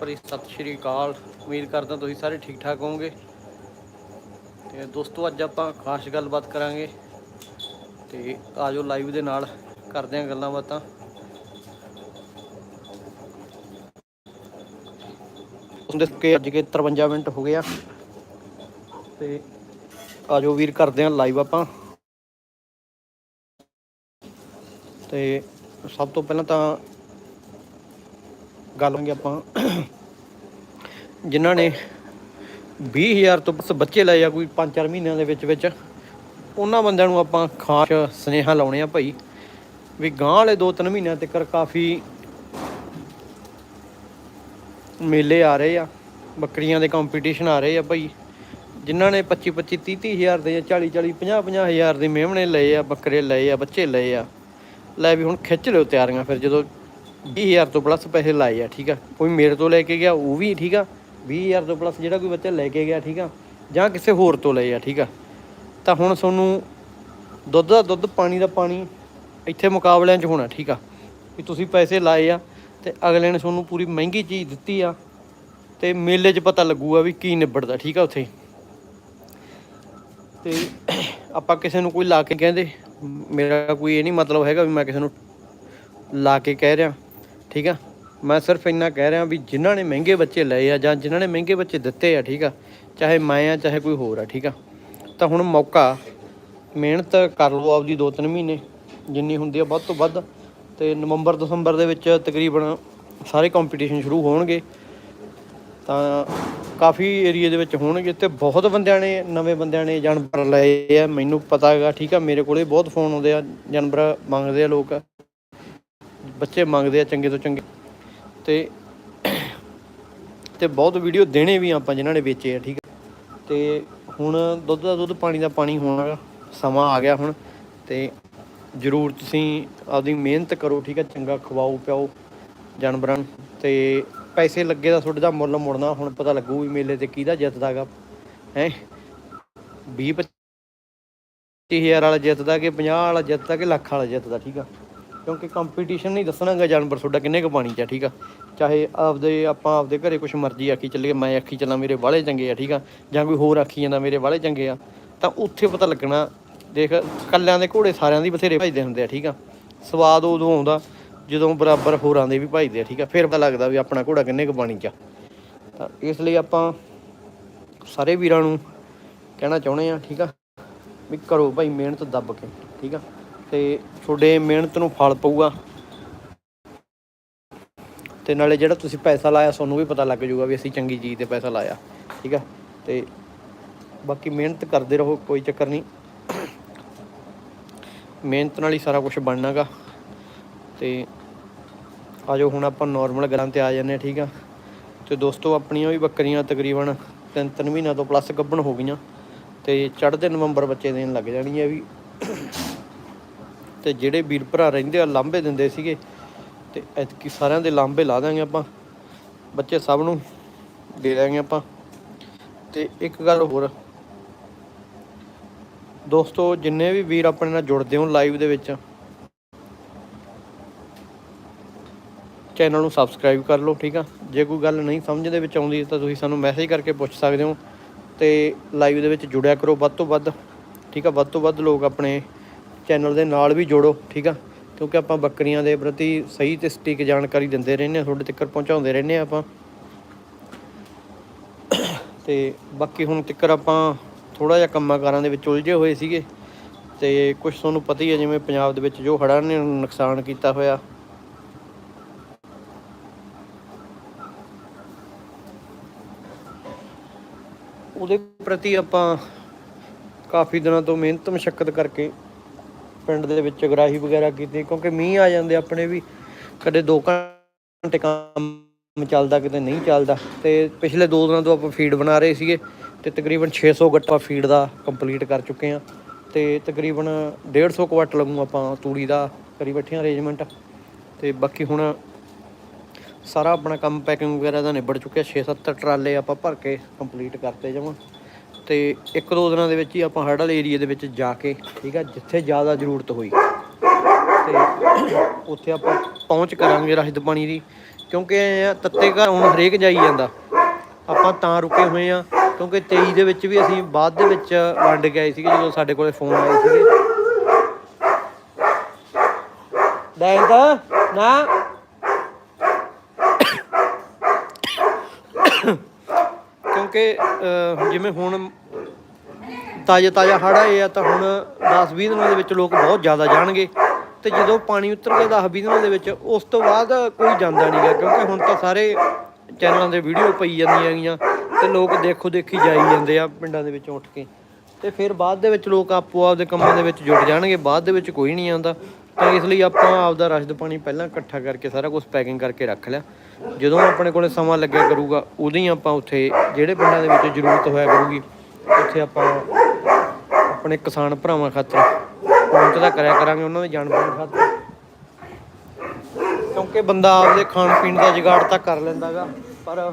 ਭਰੀ ਸਤਿ ਸ਼੍ਰੀ ਅਕਾਲ। ਉਮੀਦ ਕਰਦਾ ਤੁਸੀਂ ਸਾਰੇ ਠੀਕ ਠਾਕ ਹੋਵੋਗੇ। ਤੇ ਦੋਸਤੋ, ਅੱਜ ਆਪਾਂ ਖਾਸ ਗੱਲਬਾਤ ਕਰਾਂਗੇ। ਤੇ ਆਜੋ ਲਾਈਵ ਦੇ ਨਾਲ, ਕਰਦੇ ਆਂ ਗੱਲਾਂ ਬਾਤਾਂ। ਉਹਦੇ ਕੇ ਅੱਜ ਕੇ 53 ਮਿੰਟ ਹੋ ਗਿਆ ਤੇ ਆਜੋ ਵੀਰ, ਕਰਦੇ ਆਂ ਲਾਈਵ ਆਪਾਂ। ਤੇ ਸਭ ਤੋਂ ਪਹਿਲਾਂ ਤਾਂ ਗੱਲ ਕਰਾਂਗੇ ਆਪਾਂ। ਜਿਨ੍ਹਾਂ ਨੇ 20000 ਤੋਂ ਬਸ ਬੱਚੇ ਲਏ ਆ ਕੋਈ 5-4 ਮਹੀਨਿਆਂ ਦੇ ਵਿੱਚ ਵਿੱਚ, ਉਹਨਾਂ ਬੰਦਿਆਂ ਨੂੰ ਆਪਾਂ ਖਾਸ ਸੁਨੇਹਾ ਲਾਉਣੇ ਆ ਭਾਈ ਵੀ ਗਾਂ ਵਾਲੇ 2-3 ਮਹੀਨਿਆਂ ਤੱਕ ਕਾਫੀ ਮੇਲੇ ਆ ਰਹੇ ਆ, ਬੱਕਰੀਆਂ ਦੇ ਕੰਪੀਟੀਸ਼ਨ ਆ ਰਹੇ ਆ ਭਾਈ। ਜਿਨ੍ਹਾਂ ਨੇ 25 25 30 30 ਹਜ਼ਾਰ ਦੇ ਜਾਂ 40 40 50 50 ਹਜ਼ਾਰ ਦੇ ਮੇਮਣੇ ਲਏ ਆ, ਬੱਕਰੇ ਲਏ ਆ, ਬੱਚੇ ਲਏ ਆ। ਲੈ ਵੀ ਹੁਣ ਖਿੱਚ ਲਿਓ ਤਿਆਰੀਆਂ ਫਿਰ ਜਦੋਂ 20000 ਤੋਂ ਪਲੱਸ ਪੈਸੇ ਲਾਏ ਆ, ਠੀਕ ਆ? ਕੋਈ ਮੇਰੇ ਤੋਂ ਲੈ ਕੇ ਗਿਆ, ਉਹ ਵੀ, ਠੀਕ ਆ? 20000 ਤੋਂ ਪਲੱਸ ਜਿਹੜਾ ਕੋਈ ਬੱਚਾ ਲੈ ਕੇ ਗਿਆ, ਠੀਕ ਆ? ਜਾਂ ਕਿਸੇ ਹੋਰ ਤੋਂ ਲਏ ਆ, ਠੀਕ ਆ? ਤਾਂ ਹੁਣ ਤੁਹਾਨੂੰ ਦੁੱਧ ਦਾ ਦੁੱਧ, ਪਾਣੀ ਦਾ ਪਾਣੀ ਇੱਥੇ ਮੁਕਾਬਲਿਆਂ 'ਚ ਹੋਣਾ, ਠੀਕ ਆ? ਵੀ ਤੁਸੀਂ ਪੈਸੇ ਲਾਏ ਆ ਤੇ ਅਗਲੇ ਨੇ ਤੁਹਾਨੂੰ ਪੂਰੀ ਮਹਿੰਗੀ ਚੀਜ਼ ਦਿੱਤੀ ਆ ਤੇ ਮੇਲੇ 'ਚ ਪਤਾ ਲੱਗੂਗਾ ਵੀ ਕੀ ਨਿਬੜਦਾ, ਠੀਕ ਆ ਉੱਥੇ? ਤੇ ਆਪਾਂ ਕਿਸੇ ਨੂੰ ਕੋਈ ਲਾ ਕੇ ਕਹਿੰਦੇ, ਮੇਰਾ ਕੋਈ ਇਹ ਨਹੀਂ ਮਤਲਬ ਹੈਗਾ ਵੀ ਮੈਂ ਕਿਸੇ ਨੂੰ ਲਾ ਕੇ ਕਹਿ ਰਿਹਾ। ਠੀਕ ਆ? ਮੈਂ ਸਿਰਫ ਇੰਨਾ ਕਹਿ ਰਿਹਾ ਵੀ ਜਿਨ੍ਹਾਂ ਨੇ ਮਹਿੰਗੇ ਬੱਚੇ ਲਏ ਆ ਜਾਂ ਜਿਨ੍ਹਾਂ ਨੇ ਮਹਿੰਗੇ ਬੱਚੇ ਦਿੱਤੇ ਆ, ਠੀਕ ਆ? ਚਾਹੇ ਮੈਂ ਆ, ਚਾਹੇ ਕੋਈ ਹੋਰ ਆ, ਠੀਕ ਆ? ਤਾਂ ਹੁਣ ਮੌਕਾ, ਮਿਹਨਤ ਕਰ ਲਓ ਆਪਦੀ 2-3 ਮਹੀਨੇ, ਜਿੰਨੀ ਹੁੰਦੀ ਆ ਵੱਧ ਤੋਂ ਵੱਧ। ਤੇ ਨਵੰਬਰ, ਦਸੰਬਰ ਦੇ ਵਿੱਚ ਤਕਰੀਬਨ ਸਾਰੇ ਕੰਪੀਟੀਸ਼ਨ ਸ਼ੁਰੂ ਹੋਣਗੇ। ਤਾਂ ਕਾਫੀ ਏਰੀਆ ਦੇ ਵਿੱਚ ਹੋਣਗੇ ਤੇ ਬਹੁਤ ਬੰਦਿਆਂ ਨੇ, ਨਵੇਂ ਬੰਦਿਆਂ ਨੇ ਜਾਨਵਰ ਲਏ ਆ। ਮੈਨੂੰ ਪਤਾ ਹੈਗਾ, ਠੀਕ ਆ? ਮੇਰੇ ਕੋਲੇ ਬਹੁਤ ਫੋਨ ਆਉਂਦੇ ਆ, ਜਾਨਵਰ ਮੰਗਦੇ ਆ ਲੋਕ। ਬੱਚੇ ਮੰਗਦੇ ਆ ਚੰਗੇ ਤੋਂ ਚੰਗੇ। ਤੇ ਤੇ ਬਹੁਤ ਵੀਡੀਓ ਦੇਣੇ ਵੀ ਆਪਾਂ ਜਿਨ੍ਹਾਂ ਨੇ ਵੇਚੇ ਆ, ਠੀਕ ਆ। ਤੇ ਹੁਣ ਦੁੱਧ ਦਾ ਦੁੱਧ, ਪਾਣੀ ਦਾ ਪਾਣੀ ਹੋਣਾ ਸਮਾਂ ਆ ਗਿਆ ਹੁਣ। ਤੇ ਜ਼ਰੂਰ ਤੁਸੀਂ ਆਪਦੀ ਮਿਹਨਤ ਕਰੋ, ਠੀਕ ਆ, ਚੰਗਾ ਖਵਾਓ, ਪਿਆਓ ਜਾਨਵਰਾਂ ਨੂੰ। ਤੇ ਪੈਸੇ ਲੱਗੇ ਦਾ ਤੁਹਾਡੇ ਦਾ ਮੁੱਲ ਮੁੜਨਾ, ਹੁਣ ਪਤਾ ਲੱਗੂ ਵੀ ਮੇਲੇ ਤੇ ਕਿਹਦਾ ਜਿੱਤਦਾਗਾ ਹੈ? 20 25000 ਵਾਲਾ ਜਿੱਤਦਾ ਕਿ 50 ਵਾਲਾ ਜਿੱਤਦਾ ਕਿ ਲੱਖ ਵਾਲਾ ਜਿੱਤਦਾ, ਠੀਕ ਆ। ਕਿਉਂਕਿ ਕੰਪੀਟੀਸ਼ਨ ਨਹੀਂ ਦੱਸਣਾਗਾ ਜਾਨਵਰ ਤੁਹਾਡਾ ਕਿੰਨੇ ਕੁ ਪਾਣੀ 'ਚ ਆ, ਠੀਕ ਆ? ਚਾਹੇ ਆਪਦੇ, ਆਪਾਂ ਆਪਦੇ ਘਰੇ ਕੁਛ ਮਰਜ਼ੀ ਆਖੀ ਚੱਲੀਏ, ਮੈਂ ਆਖੀ ਚੱਲਾਂ ਮੇਰੇ ਵਾਲੇ ਚੰਗੇ ਆ, ਠੀਕ ਆ? ਜਾਂ ਕੋਈ ਹੋਰ ਆਖੀ ਜਾਂਦਾ ਮੇਰੇ ਵਾਲੇ ਚੰਗੇ ਆ, ਤਾਂ ਉੱਥੇ ਪਤਾ ਲੱਗਣਾ, ਦੇਖ ਕੱਲਿਆਂ ਦੇ ਘੋੜੇ ਸਾਰਿਆਂ ਦੀ ਬਥੇਰੇ ਭਜਦੇ ਹੁੰਦੇ ਆ, ਠੀਕ ਆ? ਸਵਾਦ ਉਦੋਂ ਆਉਂਦਾ ਜਦੋਂ ਬਰਾਬਰ ਹੋਰਾਂ ਦੇ ਵੀ ਭਜਦੇ ਆ, ਠੀਕ ਆ? ਫਿਰ ਪਤਾ ਲੱਗਦਾ ਵੀ ਆਪਣਾ ਘੋੜਾ ਕਿੰਨੇ ਕੁ ਪਾਣੀ 'ਚ ਆ। ਤਾਂ ਇਸ ਲਈ ਆਪਾਂ ਸਾਰੇ ਵੀਰਾਂ ਨੂੰ ਕਹਿਣਾ ਚਾਹੁੰਦੇ ਆ, ਠੀਕ ਆ? ਵੀ ਕਰੋ ਭਾਈ ਮਿਹਨਤ ਦੱਬ ਕੇ, ਠੀਕ ਆ? ਤੇ ਤੁਹਾਡੇ ਮਿਹਨਤ ਨੂੰ ਫਲ ਪਊਗਾ। ਤੇ ਨਾਲੇ ਜਿਹੜਾ ਤੁਸੀਂ ਪੈਸਾ ਲਾਇਆ, ਤੁਹਾਨੂੰ ਵੀ ਪਤਾ ਲੱਗ ਜਾਊਗਾ ਵੀ ਅਸੀਂ ਚੰਗੀ ਚੀਜ਼ ਤੇ ਪੈਸਾ ਲਾਇਆ, ਠੀਕ ਆ? ਤੇ ਬਾਕੀ ਮਿਹਨਤ ਕਰਦੇ ਰਹੋ, ਕੋਈ ਚੱਕਰ ਨਹੀਂ। ਮਿਹਨਤ ਨਾਲ ਹੀ ਸਾਰਾ ਕੁਝ ਬਣਨਾਗਾ। ਤੇ ਆਜੋ ਹੁਣ ਆਪਾਂ ਨਾਰਮਲ ਗੱਲਾਂ ਤੇ ਆ ਜਾਂਦੇ ਹਾਂ, ਠੀਕ ਆ? ਤੇ ਦੋਸਤੋ, ਆਪਣੀਆਂ ਵੀ ਬੱਕਰੀਆਂ ਤਕਰੀਬਨ ਤਿੰਨ ਤਿੰਨ ਮਹੀਨਿਆਂ ਤੋਂ ਪਲੱਸ ਗੱਭਣ ਹੋ ਗਈਆਂ। ਤੇ ਚੜ੍ਹਦੇ ਨਵੰਬਰ ਬੱਚੇ ਦੇਣ ਲੱਗ ਜਾਣੀ ਹੈ ਵੀ। ਤੇ ਜਿਹੜੇ ਵੀਰ ਭਰਾ ਰਹਿੰਦੇ ਆ, ਲਾਂਭੇ ਦਿੰਦੇ ਸੀਗੇ। ਤੇ ਐਤਕੀ ਸਾਰਿਆਂ ਦੇ ਲਾਂਭੇ ਲਾ ਦਾਂਗੇ ਆਪਾਂ। ਬੱਚੇ ਸਭ ਨੂੰ ਦੇ ਦਾਂਗੇ ਆਪਾਂ। ਤੇ ਇੱਕ ਗੱਲ ਹੋਰ। ਦੋਸਤੋ, ਜਿੰਨੇ ਵੀ ਵੀਰ ਆਪਣੇ ਨਾਲ ਜੁੜਦੇ ਹੋ ਲਾਈਵ ਦੇ ਵਿੱਚ, ਚੈਨਲ ਨੂੰ ਸਬਸਕ੍ਰਾਈਬ ਕਰ ਲਓ, ਠੀਕ ਆ? ਜੇ ਕੋਈ ਗੱਲ ਨਹੀਂ ਸਮਝ ਦੇ ਵਿੱਚ ਆਉਂਦੀ, ਤਾਂ ਤੁਸੀਂ ਸਾਨੂੰ ਮੈਸੇਜ ਕਰਕੇ ਪੁੱਛ ਸਕਦੇ ਹੋ। ਤੇ ਲਾਈਵ ਦੇ ਵਿੱਚ ਜੁੜਿਆ ਕਰੋ ਵੱਧ ਤੋਂ ਵੱਧ, ਠੀਕ ਆ? ਵੱਧ ਤੋਂ ਵੱਧ ਲੋਕ ਆਪਣੇ ਚੈਨਲ ਦੇ ਨਾਲ ਵੀ ਜੋੜੋ, ਠੀਕ ਆ? ਕਿਉਂਕਿ ਆਪਾਂ ਬੱਕਰੀਆਂ ਦੇ ਪ੍ਰਤੀ ਸਹੀ ਤੇ ਸਟੀਕ ਜਾਣਕਾਰੀ ਦਿੰਦੇ ਰਹਿੰਦੇ ਆ ਤੁਹਾਡੇ ਤੱਕ ਪਹੁੰਚਾਉਂਦੇ ਰਹਿੰਦੇ ਆ ਆਪਾਂ। ਤੇ ਬਾਕੀ ਹੁਣ ਤੱਕ ਆਪਾਂ ਥੋੜਾ ਜਿਹਾ ਕੰਮਾਂ ਕਾਰਾਂ ਦੇ ਵਿੱਚ ਉਲਝੇ ਹੋਏ ਸੀਗੇ। ਤੇ ਕੁਝ ਤੁਹਾਨੂੰ ਪਤਾ ਹੀ ਹੈ, ਜਿਵੇਂ ਪੰਜਾਬ ਦੇ ਵਿੱਚ ਜੋ ਹੜ੍ਹਾਂ ਨੇ ਨੁਕਸਾਨ ਕੀਤਾ ਹੋਇਆ। ਉਹਦੇ ਪ੍ਰਤੀ ਆਪਾਂ ਕਾਫੀ ਦਿਨਾਂ ਤੋਂ ਮਿਹਨਤ ਮਸ਼ੱਕਤ ਕਰਕੇ ਪਿੰਡ ਦੇ ਵਿੱਚ ਗਰਾਹੀ ਵਗੈਰਾ ਕੀਤੀ, ਕਿਉਂਕਿ ਮੀਂਹ ਆ ਜਾਂਦੇ ਆਪਣੇ ਵੀ, ਕਦੇ 2 ਘੰਟੇ ਕੰਮ ਚੱਲਦਾ, ਕਿਤੇ ਨਹੀਂ ਚੱਲਦਾ। ਤੇ ਪਿਛਲੇ 2 ਦਿਨਾਂ ਤੋਂ ਆਪਾਂ ਫੀਡ ਬਣਾ ਰਹੇ ਸੀਗੇ, ਤੇ ਤਕਰੀਬਨ 600 ਗੱਟਾ ਫੀਡ ਦਾ ਕੰਪਲੀਟ ਕਰ ਚੁੱਕੇ ਆ ਤੇ ਤਕਰੀਬਨ 150 ਕੁਆਟ ਲਗੂ ਆਪਾਂ ਤੂੜੀ ਦਾ, ਕਰੀ ਬੈਠੇ ਆ ਅਰੇਂਜਮੈਂਟ ਤੇ ਬਾਕੀ ਹੁਣ ਸਾਰਾ ਆਪਣਾ ਕੰਮ ਪੈਕਿੰਗ ਵਗੈਰਾ ਦਾ ਨਿਬੜ ਚੁੱਕਿਆ 6-7 ਟਰਾਲੇ ਆਪਾਂ ਭਰ ਕੇ ਕੰਪਲੀਟ ਕਰਤੇ ਜਾਵਾਂ। ਤੇ ਇੱਕ ਦੋ ਦਿਨਾਂ ਦੇ ਵਿੱਚ ਹੀ ਆਪਾਂ ਹੜਲ ਵਾਲੇ ਏਰੀਆ ਦੇ ਵਿੱਚ ਜਾ ਕੇ, ਠੀਕ ਆ, ਜਿੱਥੇ ਜ਼ਿਆਦਾ ਜ਼ਰੂਰਤ ਹੋਈ। ਤੇ ਉੱਥੇ ਆਪਾਂ ਪਹੁੰਚ ਕਰਾਂਗੇ ਰਹਿਤ ਪਾਣੀ ਦੀ, ਕਿਉਂਕਿ ਤੱਤੇ ਘਰ ਹੁਣ ਹਰੇਕ ਜਾਈ ਜਾਂਦਾ। ਆਪਾਂ ਤਾਂ ਰੁਕੇ ਹੋਏ ਆ, ਕਿਉਂਕਿ 23 ਦੇ ਵਿੱਚ ਵੀ ਅਸੀਂ ਬਾਅਦ ਦੇ ਵਿੱਚ ਵੰਡ ਕੇ ਆਏ ਸੀਗੇ, ਜਦੋਂ ਸਾਡੇ ਕੋਲੇ ਫੋਨ ਆਏ ਸੀਗੇ। ਦੈਂਦ ਨਾ। ਕਿਉਂਕਿ ਜਿਵੇਂ ਹੁਣ ਤਾਜ਼ਾ ਤਾਜ਼ਾ ਹੜ੍ਹ ਆਏ ਆ, ਤਾਂ ਹੁਣ 10-20 ਦਿਨਾਂ ਦੇ ਵਿੱਚ ਲੋਕ ਬਹੁਤ ਜ਼ਿਆਦਾ ਜਾਣਗੇ। ਤੇ ਜਦੋਂ ਪਾਣੀ ਉਤਰ ਗਿਆ 10-20 ਦਿਨਾਂ ਦੇ ਵਿੱਚ, ਉਸ ਤੋਂ ਬਾਅਦ ਕੋਈ ਜਾਂਦਾ ਨਹੀਂਗਾ ਕਿਉਂਕਿ ਹੁਣ ਤਾਂ ਸਾਰੇ ਚੈਨਲਾਂ ਦੇ ਵੀਡੀਓ ਪਈ ਜਾਂਦੀਆਂ ਹੈਗੀਆਂ, ਤੇ ਲੋਕ ਦੇਖੋ ਦੇਖੀ ਜਾਈ ਜਾਂਦੇ ਆ ਪਿੰਡਾਂ ਦੇ ਵਿੱਚੋਂ ਉੱਠ ਕੇ। ਤੇ ਫਿਰ ਬਾਅਦ ਦੇ ਵਿੱਚ ਲੋਕ ਆਪੋ ਆਪਦੇ ਕੰਮਾਂ ਦੇ ਵਿੱਚ ਜੁਟ ਜਾਣਗੇ, ਬਾਅਦ ਦੇ ਵਿੱਚ ਕੋਈ ਨਹੀਂ ਆਉਂਦਾ। ਤਾਂ ਇਸ ਲਈ ਆਪਾਂ ਆਪਦਾ ਰਸ਼ਦ ਪਾਣੀ ਪਹਿਲਾਂ ਇਕੱਠਾ ਕਰਕੇ ਸਾਰਾ ਕੁਝ ਪੈਕਿੰਗ ਕਰਕੇ ਰੱਖ ਲਿਆ। ਜਦੋਂ ਆਪਣੇ ਕੋਲੇ ਸਮਾਂ ਲੱਗਿਆ ਕਰੂਗਾ, ਉਦੋਂ ਹੀ ਆਪਾਂ ਉੱਥੇ ਜਿਹੜੇ ਪਿੰਡਾਂ ਦੇ ਵਿੱਚ ਜ਼ਰੂਰਤ ਹੋਇਆ ਕਰੂਗੀ, ਉੱਥੇ ਆਪਾਂ ਆਪਣੇ ਕਿਸਾਨ ਭਰਾਵਾਂ ਖਾਤਰ ਪਹੁੰਚਦਾ ਕਰਿਆ ਕਰਾਂਗੇ, ਉਹਨਾਂ ਦੀ ਜਾਨ ਖਾਤਰ। ਕਿਉਂਕਿ ਬੰਦਾ ਆਪਦੇ ਖਾਣ ਪੀਣ ਦਾ ਜੁਗਾੜ ਤਾਂ ਕਰ ਲੈਂਦਾਗਾ, ਪਰ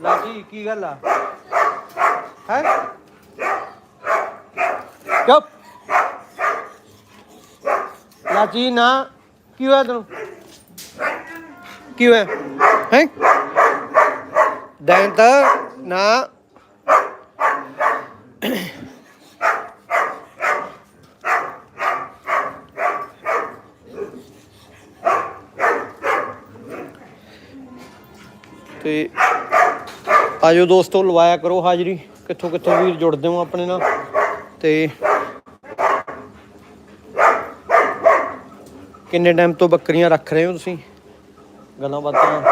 ਲਾਜੀ ਕੀ ਗੱਲ ਆ? ਹੈ? ਲਾਜੀ ਨਾ। ਕੀ ਹੋਇਆ ਤੈਨੂੰ? ਕੀ ਹੋਇਆ? ਹੈ? ਦੈਂਤ, ਨਾ। ਤੇ ਆਜੋ ਦੋਸਤੋ, ਲਵਾਇਆ ਕਰੋ ਹਾਜ਼ਰੀ। ਕਿੱਥੋਂ ਕਿੱਥੋਂ ਵੀਰ ਜੁੜਦੇ ਹੋ ਆਪਣੇ ਨਾਲ? ਤੇ ਕਿੰਨੇ ਟਾਈਮ ਤੋਂ ਬੱਕਰੀਆਂ ਰੱਖ ਰਹੇ ਹੋ ਤੁਸੀਂ? ਗੱਲਾਂ ਬਾਤਾਂ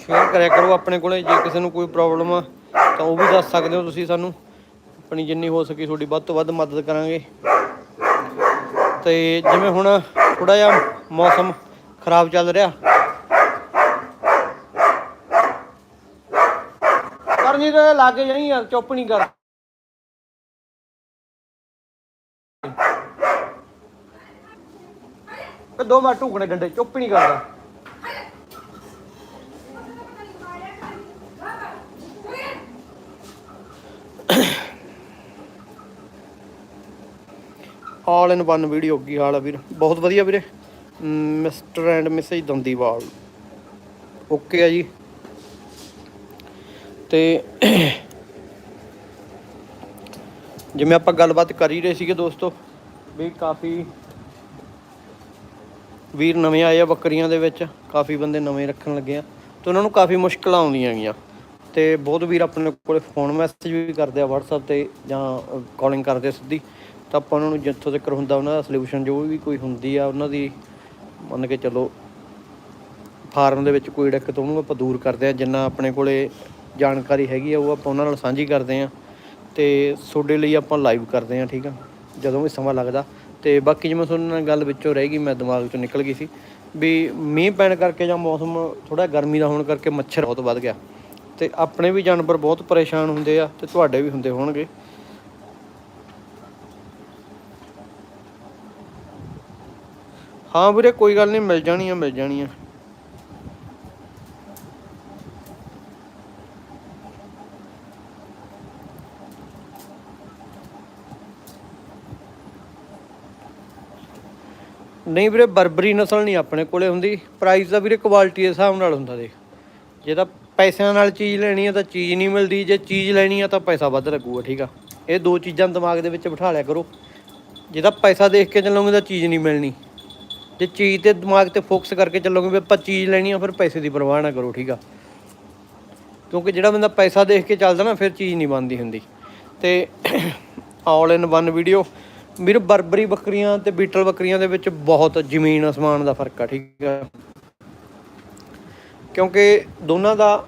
ਸ਼ੇਅਰ ਕਰਿਆ ਕਰੋ ਆਪਣੇ ਕੋਲੇ, ਜੇ ਕਿਸੇ ਨੂੰ ਕੋਈ ਪ੍ਰੋਬਲਮ ਆ, ਤਾਂ ਉਹ ਵੀ ਦੱਸ ਸਕਦੇ ਹੋ ਤੁਸੀਂ ਸਾਨੂੰ। ਆਪਣੀ ਜਿੰਨੀ ਹੋ ਸਕੀ ਤੁਹਾਡੀ ਵੱਧ ਤੋਂ ਵੱਧ ਮਦਦ ਕਰਾਂਗੇ। ਤੇ ਜਿਵੇਂ ਹੁਣ ਥੋੜਾ ਜਿਹਾ ਮੌਸਮ ਖਰਾਬ ਚੱਲ ਰਿਹਾ। ਕਰਨੀ ਤੇ ਲਾਗੇ ਜਾਈ ਯਾਰ ਚੁੱਪ ਨਹੀਂ ਕਰ। ਇਹ ਦੋ ਵਾਰ ਢੂਕਣੇ ਡੰਡੇ ਚੁੱਪ ਹੀ ਨਹੀਂ ਕਰਦਾ। ਆਲ ਇਨ ਵਨ ਵੀਡੀਓ ਕੀ ਹਾਲ ਆ ਵੀਰ? ਬਹੁਤ ਵਧੀਆ ਵੀਰੇ। Mister and missus Dandiwal. Okay ਆ ਜੀ। ਤੇ ਜਿਵੇਂ ਆਪਾਂ ਗੱਲਬਾਤ ਕਰ ਹੀ ਰਹੇ ਸੀਗੇ ਦੋਸਤੋ ਵੀ ਕਾਫੀ ਵੀਰ ਨਵੇਂ ਆਏ ਆ ਬੱਕਰੀਆਂ ਦੇ ਵਿੱਚ, ਕਾਫੀ ਬੰਦੇ ਨਵੇਂ ਰੱਖਣ ਲੱਗੇ ਆ ਤੇ ਉਹਨਾਂ ਨੂੰ ਕਾਫੀ ਮੁਸ਼ਕਲਾਂ ਆਉਂਦੀਆਂ ਗਈਆਂ ਤੇ ਬਹੁਤ ਵੀਰ ਆਪਣੇ ਕੋਲੇ ਫੋਨ ਮੈਸੇਜ ਵੀ ਕਰਦੇ ਆ WhatsApp ਤੇ ਜਾਂ ਕਾਲਿੰਗ ਕਰਦੇ ਸਿੱਧੀ। ਤਾਂ ਆਪਾਂ ਉਹਨਾਂ ਨੂੰ ਜਿੱਥੋਂ ਤੱਕ ਹੁੰਦਾ ਉਹਨਾਂ ਦਾ ਸੋਲੂਸ਼ਨ ਜੋ ਵੀ ਕੋਈ ਹੁੰਦੀ ਆ, ਉਹਨਾਂ ਦੀ ਮੰਨ ਕੇ ਚੱਲੋ ਫਾਰਮ ਦੇ ਵਿੱਚ ਕੋਈ ਦਿੱਕਤ ਉਹਨੂੰ ਆਪਾਂ ਦੂਰ ਕਰਦੇ ਆ, ਜਿੰਨਾ ਆਪਣੇ ਕੋਲੇ ਜਾਣਕਾਰੀ ਹੈਗੀ ਆ, ਉਹ ਆਪਾਂ ਉਹਨਾਂ ਨਾਲ ਸਾਂਝੀ ਕਰਦੇ ਆ। ਤੇ ਤੁਹਾਡੇ ਲਈ ਆਪਾਂ ਲਾਈਵ ਕਰਦੇ ਆ, ਠੀਕ ਆ? ਜਦੋਂ ਵੀ ਸਮਾਂ ਲੱਗਦਾ ਤੇ ਬਾਕੀ ਜਿਵੇਂ ਤੁਹਾਨੂੰ ਨਾਲ ਗੱਲ ਵਿੱਚੋਂ ਰਹਿ ਗਈ, ਮੈਂ ਦਿਮਾਗ ਚੋਂ ਨਿਕਲ ਗਈ ਸੀ ਵੀ ਮੀਂਹ ਪੈਣ ਕਰਕੇ ਜਾਂ ਮੌਸਮ ਥੋੜਾ ਗਰਮੀ ਦਾ ਹੋਣ ਕਰਕੇ ਮੱਛਰ ਬਹੁਤ ਵੱਧ ਗਿਆ। ਤੇ ਆਪਣੇ ਵੀ ਜਾਨਵਰ ਬਹੁਤ ਪਰੇਸ਼ਾਨ ਹੁੰਦੇ ਆ ਤੇ ਤੁਹਾਡੇ ਵੀ ਹੁੰਦੇ ਹੋਣਗੇ। ਹਾਂ ਵੀਰੇ, ਕੋਈ ਗੱਲ ਨਹੀਂ, ਮਿਲ ਜਾਣੀ ਆ, ਮਿਲ ਜਾਣੀ ਆ। ਨਹੀਂ ਵੀਰੇ, ਬਰਬਰੀ ਨਸਲ ਨਹੀਂ ਆਪਣੇ ਕੋਲੇ ਹੁੰਦੀ। ਪ੍ਰਾਈਸ ਦਾ ਵੀਰੇ ਕੁਆਲਿਟੀ ਦੇ ਹਿਸਾਬ ਨਾਲ ਹੁੰਦਾ ਦੇਖ। ਜੇ ਤਾਂ ਪੈਸਿਆਂ ਨਾਲ ਚੀਜ਼ ਲੈਣੀ ਆ ਤਾਂ ਚੀਜ਼ ਨਹੀਂ ਮਿਲਦੀ। ਜੇ ਚੀਜ਼ ਲੈਣੀ ਆ ਤਾਂ ਪੈਸਾ ਵੱਧ ਲੱਗੂਗਾ, ਠੀਕ ਆ। ਇਹ ਦੋ ਚੀਜ਼ਾਂ ਦਿਮਾਗ ਦੇ ਵਿੱਚ ਬਿਠਾ ਲਿਆ ਕਰੋ। ਜੇ ਤਾਂ ਪੈਸਾ ਦੇਖ ਕੇ ਚੱਲੋਗੇ ਤਾਂ ਚੀਜ਼ ਨਹੀਂ ਮਿਲਣੀ। ਜੇ ਚੀਜ਼ ਤੇ ਦਿਮਾਗ ਤੇ ਫੋਕਸ ਕਰਕੇ ਚੱਲੋਗੇ ਵੀ ਆਪਾਂ ਚੀਜ਼ ਲੈਣੀ ਆ, ਫਿਰ ਪੈਸੇ ਦੀ ਪਰਵਾਹ ਨਾ ਕਰੋ, ਠੀਕ ਆ। ਕਿਉਂਕਿ ਜਿਹੜਾ ਬੰਦਾ ਪੈਸਾ ਦੇਖ ਕੇ ਚੱਲਦਾ ਨਾ, ਫਿਰ ਚੀਜ਼ ਨਹੀਂ ਬਣਦੀ ਹੁੰਦੀ। ਤੇ ਆਲ ਇਨ ਵਨ ਵੀਡੀਓ ਵੀਰ ਬਰਬਰੀ ਬੱਕਰੀਆਂ ਤੇ ਬੀਟਲ ਬੱਕਰੀਆਂ ਦੇ ਵਿੱਚ ਬਹੁਤ ਜ਼ਮੀਨ ਅਸਮਾਨ ਦਾ ਫ਼ਰਕ ਆ, ਠੀਕ ਆ। ਕਿਉਂਕਿ ਦੋਨਾਂ ਦਾ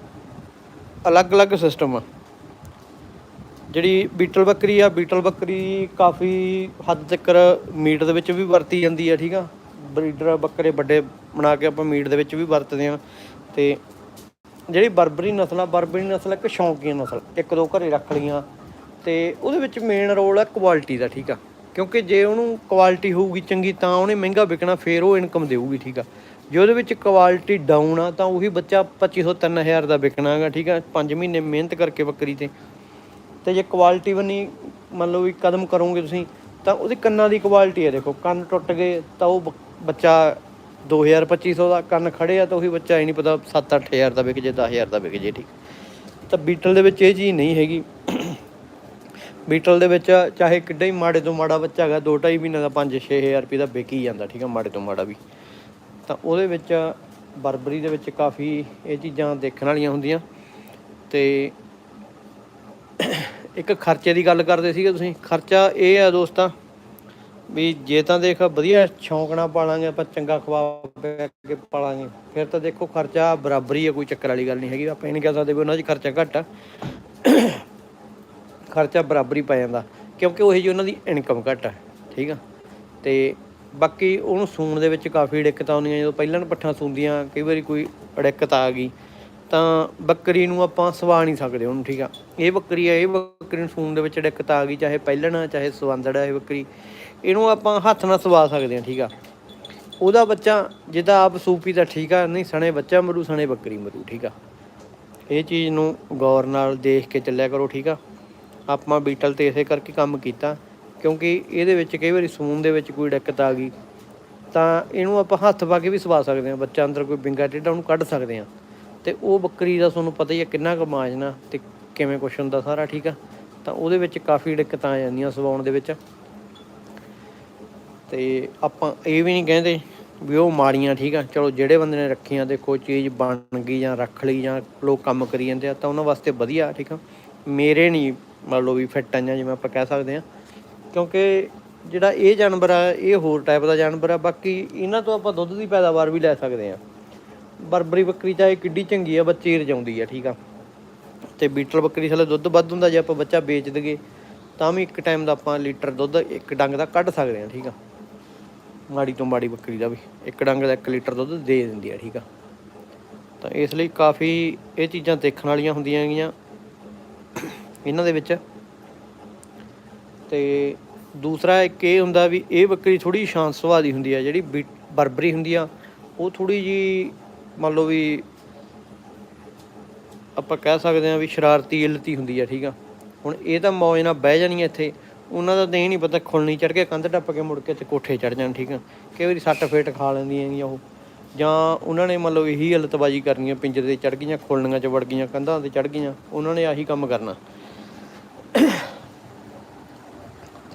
ਅਲੱਗ-ਅਲੱਗ ਸਿਸਟਮ ਆ। ਜਿਹੜੀ ਬੀਟਲ ਬੱਕਰੀ ਆ, ਬੀਟਲ ਬੱਕਰੀ ਕਾਫੀ ਹੱਦ ਤੱਕ ਮੀਟ ਦੇ ਵਿੱਚ ਵੀ ਵਰਤੀ ਜਾਂਦੀ ਆ, ਠੀਕ ਆ। ਬਰੀਡਰ ਬੱਕਰੇ ਵੱਡੇ ਬਣਾ ਕੇ ਆਪਾਂ ਮੀਟ ਦੇ ਵਿੱਚ ਵੀ ਵਰਤਦੇ ਆ। ਤੇ ਜਿਹੜੀ ਬਰਬਰੀ ਨਸਲ ਆ, ਬਰਬਰੀ ਨਸਲ ਇੱਕ ਸ਼ੌਂਕੀਆ ਨਸਲ, ਇੱਕ ਦੋ ਘਰੇ ਰੱਖ ਲਈਆਂ। ਤੇ ਉਹਦੇ ਵਿੱਚ ਮੇਨ ਰੋਲ ਆ ਕੁਆਲਿਟੀ ਦਾ, ਠੀਕ ਆ। ਕਿਉਂਕਿ ਜੇ ਉਹਨੂੰ ਕੁਆਲਿਟੀ ਹੋਊਗੀ ਚੰਗੀ ਤਾਂ ਉਹਨੇ ਮਹਿੰਗਾ ਵਿਕਣਾ, ਫੇਰ ਉਹ ਇਨਕਮ ਦੇਊਗੀ, ਠੀਕ ਆ। ਜੇ ਉਹਦੇ ਵਿੱਚ ਕੁਆਲਿਟੀ ਡਾਊਨ ਆ, ਤਾਂ ਉਹੀ ਬੱਚਾ 2500 3000 ਦਾ ਵਿਕਣਾ ਹੈਗਾ, ਠੀਕ ਆ। 5 ਮਹੀਨੇ ਮਿਹਨਤ ਕਰਕੇ ਬੱਕਰੀ ਤੇ। ਤੇ ਜੇ ਕੁਆਲਿਟੀ ਬਣੀ ਮੰਨ ਲਓ ਵੀ ਕਦਮ ਕਰੋਗੇ ਤੁਸੀਂ, ਤਾਂ ਉਹਦੇ ਕੰਨਾਂ ਦੀ ਕੁਆਲਿਟੀ ਹੈ ਦੇਖੋ, ਕੰਨ ਟੁੱਟ ਗਏ ਤਾਂ ਉਹ ਬ- ਬੱਚਾ 2000 2500 ਦਾ ਕੰਨ ਖੜੇ ਆ, ਤਾਂ ਉਹੀ ਬੱਚਾ ਹੀ ਨਹੀਂ ਪਤਾ 7-8000 ਦਾ ਵਿਕ ਜੇ 10000 ਦਾ ਵਿਕ ਜੇ, ਠੀਕ। ਤਾਂ ਬੀਟਲ ਦੇ ਵਿੱਚ ਇਹ ਚੀਜ਼ ਨਹੀਂ ਹੈਗੀ। ਬੀਟਲ ਦੇ ਵਿੱਚ ਚਾਹੇ ਕਿੱਡਾ ਹੀ ਮਾੜੇ ਤੋਂ ਮਾੜਾ ਬੱਚਾ ਹੈਗਾ 2.5 ਮਹੀਨੇ ਦਾ 5-6000 ਰੁਪਏ ਦਾ ਵਿਕ ਹੀ ਜਾਂਦਾ, ਠੀਕ ਆ, ਮਾੜੇ ਤੋਂ ਮਾੜਾ ਵੀ। ਤਾਂ ਉਹਦੇ ਵਿੱਚ ਬਰਬਰੀ ਦੇ ਵਿੱਚ ਕਾਫੀ ਇਹ ਚੀਜ਼ਾਂ ਦੇਖਣ ਵਾਲੀਆਂ ਹੁੰਦੀਆਂ। ਤੇ ਇੱਕ ਖਰਚੇ ਦੀ ਗੱਲ ਕਰਦੇ ਸੀਗੇ ਤੁਸੀਂ, ਖਰਚਾ ਇਹ ਆ ਦੋਸਤਾਂ, ਵੀ ਜੇ ਤਾਂ ਦੇਖ ਵਧੀਆ ਸ਼ੌਂਕ ਨਾਲ ਪਾਲਾਂਗੇ, ਆਪਾਂ ਚੰਗਾ ਖਵਾ ਪਿਆ ਕੇ ਪਾਲਾਂਗੇ, ਫਿਰ ਤਾਂ ਦੇਖੋ ਖਰਚਾ ਬਰਾਬਰੀ ਹੀ ਹੈ ਕੋਈ ਚੱਕਰ ਵਾਲੀ ਗੱਲ ਨਹੀਂ ਹੈਗੀ, ਆਪਾਂ ਇਹ ਨਹੀਂ ਕਹਿ ਸਕਦੇ ਵੀ ਉਹਨਾਂ 'ਚ ਖਰਚਾ ਘੱਟ ਆ। ਖਰਚਾ ਬਰਾਬਰ ਹੀ ਪੈ ਜਾਂਦਾ, ਕਿਉਂਕਿ ਉਹੀ ਜੀ ਉਹਨਾਂ ਦੀ ਇਨਕਮ ਘੱਟ ਹੈ ਠੀਕ ਆ? ਤੇ ਬਾਕੀ ਉਹਨੂੰ ਸੂਣ ਦੇ ਵਿੱਚ ਕਾਫੀ ਦਿੱਕਤਾਂ ਆਉਂਦੀਆਂ, ਜਦੋਂ ਪਹਿਲਾਂ ਪੱਠਾਂ ਸੂੰਦੀਆਂ, ਕਈ ਵਾਰੀ ਕੋਈ ਅੜਿੱਕਤ ਆ ਗਈ, ਤਾਂ ਬੱਕਰੀ ਨੂੰ ਆਪਾਂ ਸਵਾ ਨਹੀਂ ਸਕਦੇ ਉਹਨੂੰ, ਠੀਕ ਆ? ਇਹ ਬੱਕਰੀ ਆ, ਇਹ ਬੱਕਰੀ ਨੂੰ ਸੂਣ ਦੇ ਵਿੱਚ ਦਿੱਕਤ ਆ ਗਈ, ਚਾਹੇ ਪਹਿਲਣ ਚਾਹੇ ਸਵੰਦੜ ਆ ਇਹ ਬੱਕਰੀ, ਇਹਨੂੰ ਆਪਾਂ ਹੱਥ ਨਾਲ ਸਵਾ ਸਕਦੇ ਆ, ਠੀਕ ਆ? ਉਹਦਾ ਬੱਚਾ ਜਿਹਦਾ ਆਪ ਸੂਪੀ ਦਾ ਠੀਕ ਆ, ਨਹੀਂ, ਸਣੇ ਬੱਚਾ ਮਰੂ, ਸਣੇ ਬੱਕਰੀ ਮਰੂ, ਠੀਕ ਆ? ਇਹ ਚੀਜ਼ ਨੂੰ ਗੌਰ ਨਾਲ ਦੇਖ ਕੇ ਚੱਲਿਆ ਕਰੋ, ਠੀਕ ਆ? ਆਪਾਂ ਬੀਟਲ ਤੇ ਇਸੇ ਕਰਕੇ ਕੰਮ ਕੀਤਾ, ਕਿਉਂਕਿ ਇਹਦੇ ਵਿੱਚ ਕਈ ਵਾਰੀ ਸੂਨ ਦੇ ਵਿੱਚ ਕੋਈ ਦਿੱਕਤ ਆ ਗਈ, ਤਾਂ ਇਹਨੂੰ ਆਪਾਂ ਹੱਥ ਪਾ ਕੇ ਵੀ ਸਵਾ ਸਕਦੇ ਹਾਂ ਬੱਚਾ ਅੰਦਰ ਕੋਈ ਬਿੰਗਾ ਟੇਢਾ ਉਹਨੂੰ ਕੱਢ ਸਕਦੇ ਹਾਂ। ਤੇ ਉਹ ਬੱਕਰੀ ਦਾ ਤੁਹਾਨੂੰ ਪਤਾ ਹੀ ਹੈ ਕਿੰਨਾ ਕੁ ਮਾਜਨਾ ਤੇ ਕਿਵੇਂ ਕੁਛ ਹੁੰਦਾ ਸਾਰਾ ਠੀਕ ਆ, ਤਾਂ ਉਹਦੇ ਵਿੱਚ ਕਾਫੀ ਦਿੱਕਤਾਂ ਆ ਜਾਂਦੀਆਂ ਸਵਾਉਣ ਦੇ ਵਿੱਚ। ਤੇ ਆਪਾਂ ਇਹ ਵੀ ਨਹੀਂ ਕਹਿੰਦੇ ਵੀ ਉਹ ਮਾੜੀਆਂ ਠੀਕ ਆ, ਚਲੋ ਜਿਹੜੇ ਬੰਦੇ ਨੇ ਰੱਖੀਆਂ ਦੇਖੋ, ਚੀਜ਼ ਬਣ ਗਈ ਜਾਂ ਰੱਖ ਲਈ ਜਾਂ ਲੋਕ ਕੰਮ ਕਰੀ ਜਾਂਦੇ ਆ, ਤਾਂ ਉਹਨਾਂ ਵਾਸਤੇ ਵਧੀਆ ਠੀਕ ਆ। ਮੇਰੇ ਨਹੀਂ ਮੰਨ ਲਓ ਵੀ ਫਿੱਟ ਆਈਆਂ ਜਿਵੇਂ ਆਪਾਂ ਕਹਿ ਸਕਦੇ ਆ ਕਿਉਂਕਿ ਜਿਹੜਾ ਇਹ ਜਾਨਵਰ ਆ, ਇਹ ਹੋਰ ਟਾਈਪ ਦਾ ਜਾਨਵਰ ਆ, ਬਾਕੀ ਇਹਨਾਂ ਤੋਂ ਆਪਾਂ ਦੁੱਧ ਦੀ ਪੈਦਾਵਾਰ ਵੀ ਲੈ ਸਕਦੇ ਆ ਬਰਬਰੀ ਬੱਕਰੀ ਚਾਹੇ ਕਿੱਡੀ ਚੰਗੀ ਆ, ਬੱਚੇ ਰਜਾਉਂਦੀ ਆ, ਠੀਕ ਆ। ਤੇ ਬੀਟਲ ਬੱਕਰੀ ਥਲੇ ਦੁੱਧ ਵੱਧ ਹੁੰਦਾ, ਜੇ ਆਪਾਂ ਬੱਚਾ ਵੇਚ ਦਈਏ, ਤਾਂ ਵੀ ਇੱਕ ਟਾਈਮ ਦਾ ਆਪਾਂ ਲੀਟਰ ਦੁੱਧ ਇੱਕ ਡੰਗ ਦਾ ਕੱਢ ਸਕਦੇ ਆ ਠੀਕ ਆ। ਮਾੜੀ ਤੋਂ ਮਾੜੀ ਬੱਕਰੀ ਦਾ ਵੀ, ਇੱਕ ਡੰਗ ਦਾ 1 ਲੀਟਰ ਦੁੱਧ ਦੇ ਦਿੰਦੀ ਆ, ਠੀਕ ਆ। ਤਾਂ ਇਸ ਲਈ ਕਾਫੀ ਇਹ ਚੀਜ਼ਾਂ ਦੇਖਣ ਵਾਲੀਆਂ ਹੁੰਦੀਆਂ ਹੈਗੀਆਂ। ਇਹਨਾਂ ਦੇ ਵਿੱਚ। ਤੇ ਦੂਸਰਾ ਇੱਕ ਇਹ ਹੁੰਦਾ ਵੀ ਇਹ ਬੱਕਰੀ ਥੋੜੀ ਸ਼ਾਂਤ ਸੁਭਾਅ ਦੀ ਹੁੰਦੀ ਆ, ਜਿਹੜੀ ਬੀ- ਬਰਬਰੀ ਹੁੰਦੀ ਆ, ਉਹ ਥੋੜੀ ਜੀ ਮੰਨ ਲਓ ਵੀ ਆਪਾਂ ਕਹਿ ਸਕਦੇ ਆ ਵੀ ਸ਼ਰਾਰਤੀ ਇਲਤੀ ਹੁੰਦੀ ਆ, ਠੀਕ ਆ। ਹੁਣ ਇਹ ਤਾਂ ਮੌਜ ਨਾਲ ਬਹਿ ਜਾਣੀਆਂ ਇੱਥੇ। ਉਹਨਾਂ ਦਾ ਤਾਂ ਇਹ ਨਹੀਂ ਪਤਾ ਖੁੱਲਣੀ ਚੜ ਕੇ ਕੰਧ ਟੱਪ ਕੇ ਮੁੜ ਕੇ ਤੇ ਕੋਠੇ ਚੜ ਜਾਣ, ਠੀਕ ਆ। ਕਈ ਵਾਰੀ ਸੱਟ ਫੇਟ ਖਾ ਲੈਂਦੀਆਂ ਹੈਗੀਆਂ ਉਹ। ਜਾਂ ਉਹਨਾਂ ਨੇ ਮੰਨ ਲਓ ਇਹੀ ਹਲਤਬਾਜੀ ਕਰਨੀ ਆ ਪਿੰਜਰੇ ਤੇ ਚੜ ਗਈਆਂ ਖੁੱਲਣੀਆਂ ਚ ਵੜ ਗਈਆਂ, ਕੰਧਾਂ ਤੇ ਚੜ ਗਈਆਂ, ਉਹਨਾਂ ਨੇ ਆਹੀ ਕੰਮ ਕਰਨਾ।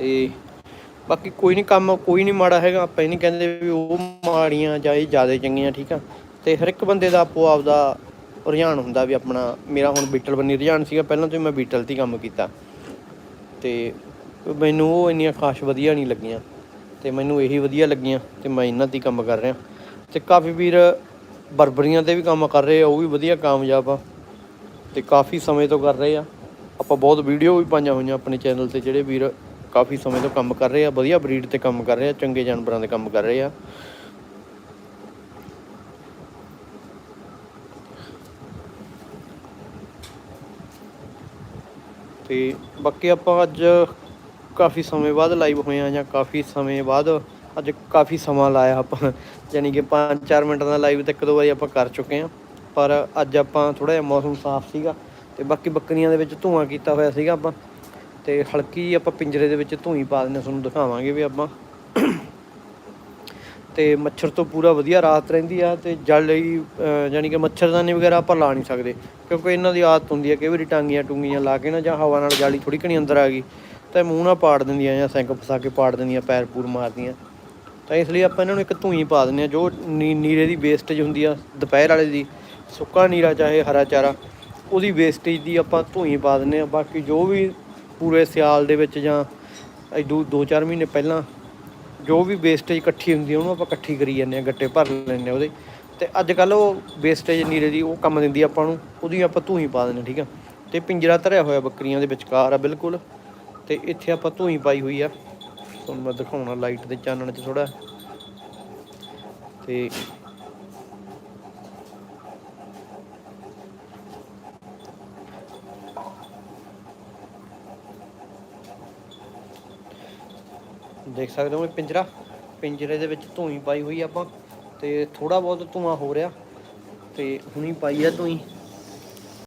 ਤੇ ਬਾਕੀ ਕੋਈ ਨਹੀਂ ਕੰਮ ਕੋਈ ਨਹੀਂ ਮਾੜਾ ਹੈਗਾ, ਆਪਾਂ ਇਹ ਨਹੀਂ ਕਹਿੰਦੇ ਵੀ ਉਹ ਮਾੜੀਆਂ ਜਾਂ ਇਹ ਜ਼ਿਆਦਾ ਚੰਗੀਆਂ, ਠੀਕ ਆ। ਤੇ ਹਰ ਇੱਕ ਬੰਦੇ ਦਾ ਆਪੋ ਆਪ ਦਾ ਰੁਝਾਨ ਹੁੰਦਾ ਵੀ ਆਪਣਾ, ਮੇਰਾ ਹੁਣ ਬੀਟਲ ਬੰਨੀ ਰੁਝਾਨ ਸੀਗਾ, ਪਹਿਲਾਂ ਤੋਂ ਮੈਂ ਬੀਟਲ ਤੇ ਹੀ ਕੰਮ ਕੀਤਾ। ਤੇ ਮੈਨੂੰ ਉਹ ਇੰਨੀਆਂ ਖਾਸ ਵਧੀਆ ਨਹੀਂ ਲੱਗੀਆਂ, ਤੇ ਮੈਨੂੰ ਇਹੀ ਵਧੀਆ ਲੱਗੀਆਂ, ਤੇ ਮੈਂ ਇਹਨਾਂ ਤੇ ਕੰਮ ਕਰ ਰਿਹਾ। ਤੇ ਕਾਫੀ ਵੀਰ ਬਰਬਰੀਆਂ ਤੇ ਵੀ ਕੰਮ ਕਰ ਰਹੇ ਆ, ਉਹ ਵੀ ਵਧੀਆ ਕਾਮਯਾਬ ਆ, ਤੇ ਕਾਫੀ ਸਮੇਂ ਤੋਂ ਕਰ ਰਹੇ ਆ। ਆਪਾਂ ਬਹੁਤ ਵੀਡੀਓ ਵੀ ਪਾਈਆਂ ਹੋਈਆਂ ਆਪਣੇ ਚੈਨਲ ਤੇ, ਜਿਹੜੇ ਵੀਰ ਕਾਫੀ ਸਮੇਂ ਤੋਂ ਕੰਮ ਕਰ ਰਹੇ ਆ, ਵਧੀਆ ਬਰੀਡ ਤੇ ਕੰਮ ਕਰ ਰਹੇ ਆ, ਚੰਗੇ ਜਾਨਵਰਾਂ ਦੇ ਕੰਮ ਕਰ ਰਹੇ ਆ। ਤੇ ਬਾਕੀ ਆਪਾਂ ਅੱਜ ਕਾਫੀ ਸਮੇਂ ਬਾਅਦ ਲਾਈਵ ਹੋਏ ਆ ਜਾਂ ਕਾਫੀ ਸਮੇਂ ਬਾਅਦ ਅੱਜ ਕਾਫੀ ਸਮਾਂ ਲਾਇਆ ਆਪਾਂ, ਯਾਨੀ ਕਿ 5-4 ਮਿੰਟ ਦਾ ਲਾਈਵ ਤੇ ਇੱਕ ਦੋ ਵਾਰੀ ਆਪਾਂ ਕਰ ਚੁੱਕੇ ਆ। ਪਰ ਅੱਜ ਆਪਾਂ ਥੋੜਾ ਜਿਹਾ ਮੌਸਮ ਸਾਫ਼ ਸੀਗਾ ਤੇ ਬਾਕੀ ਬੱਕਰੀਆਂ ਦੇ ਵਿੱਚ ਧੂਆਂ ਕੀਤਾ ਹੋਇਆ ਸੀਗਾ ਆਪਾਂ। ਤੇ ਹਲਕੀ ਜਿਹੀ ਆਪਾਂ ਪਿੰਜਰੇ ਦੇ ਵਿੱਚ ਧੂਈ ਪਾ ਦਿੰਦੇ ਤੁਹਾਨੂੰ ਦਿਖਾਵਾਂਗੇ ਵੀ ਆਪਾਂ। ਤੇ ਮੱਛਰ ਤੋਂ ਪੂਰਾ ਵਧੀਆ ਰਾਹਤ ਰਹਿੰਦੀ ਆ ਤੇ ਜਲ ਲਈ ਅਹ, ਯਾਨੀ ਕਿ ਮੱਛਰਦਾਨੀ ਵਗੈਰਾ ਆਪਾਂ ਲਾ ਨਹੀਂ ਸਕਦੇ ਕਿਉਂਕਿ ਇਹਨਾਂ ਦੀ ਆਦਤ ਹੁੰਦੀ ਹੈ ਕਈ ਵਾਰੀ ਟਾਂਗੀਆਂ ਟੁੰਗੀਆਂ ਲਾ ਕੇ ਨਾ ਜਾਂ ਹਵਾ ਨਾਲ ਜਾਲੀ ਥੋੜੀ ਘਣੀ ਅੰਦਰ ਆ ਗਈ ਤਾਂ ਇਹ ਮੂੰਹ ਨਾਲ ਪਾੜ ਦਿੰਦੀਆਂ ਜਾਂ ਸਿੰਕ ਫਸਾ ਕੇ ਪਾੜ ਦਿੰਦੀਆਂ ਪੈਰ ਪੂਰ ਮਾਰਦੀਆਂ। ਤਾਂ ਇਸ ਲਈ ਆਪਾਂ ਇਹਨਾਂ ਨੂੰ ਇੱਕ ਧੂਈ ਪਾ ਦਿੰਦੇ ਆ ਜੋ ਨੀ- ਨੀਰੇ ਦੀ ਵੇਸਟੇਜ ਹੁੰਦੀ ਆ ਦੁਪਹਿਰ ਵਾਲੇ ਦੀ ਸੁੱਕਾ ਨੀਰਾ ਚਾਹੇ ਹਰਾ ਚਾਰਾ ਉਹਦੀ ਵੇਸਟੇਜ ਦੀ ਆਪਾਂ ਧੂਈ ਪਾ ਦਿੰਦੇ ਆ ਬਾਕੀ ਜੋ ਵੀ ਪੂਰੇ ਸਿਆਲ ਦੇ ਵਿੱਚ ਜਾਂ ਇਦੋਂ 2-4 ਮਹੀਨੇ ਪਹਿਲਾਂ ਜੋ ਵੀ ਵੇਸਟੇਜ ਇਕੱਠੀ ਹੁੰਦੀ ਆ ਉਹਨੂੰ ਆਪਾਂ ਇਕੱਠੀ ਕਰੀ ਜਾਂਦੇ ਆ ਗੱਟੇ ਭਰ ਲੈਂਦੇ ਆ ਉਹਦੇ। ਤੇ ਅੱਜ ਕੱਲ ਉਹ ਵੇਸਟੇਜ ਨੀਰੇ ਦੀ ਉਹ ਕੰਮ ਦਿੰਦੀ ਆਪਾਂ ਨੂੰ ਉਹਦੀ ਆਪਾਂ ਧੂਈ ਪਾ ਦਿੰਦੇ ਆ, ਠੀਕ ਆ। ਤੇ ਪਿੰਜਰਾ ਧਰਿਆ ਹੋਇਆ ਬੱਕਰੀਆਂ ਦੇ ਵਿਚਕਾਰ ਆ ਬਿਲਕੁਲ। ਤੇ ਇੱਥੇ ਆਪਾਂ ਧੂਈ ਪਾਈ ਹੋਈ ਆ। ਤੁਹਾਨੂੰ ਮੈਂ ਦਿਖਾਉਣਾ ਲਾਈਟ ਦੇ ਚਾਨਣ 'ਚ ਥੋੜਾ ਤੇ ਦੇਖ ਸਕਦੇ ਹੋ ਇਹ ਪਿੰਜਰਾ। ਪਿੰਜਰੇ ਦੇ ਵਿੱਚ ਧੂਈ ਪਾਈ ਹੋਈ ਆਪਾਂ, ਤੇ ਥੋੜਾ ਬਹੁਤ ਧੂਆਂ ਹੋ ਰਿਹਾ, ਤੇ ਹੁਣੀ ਪਾਈ ਆ ਧੂਈ।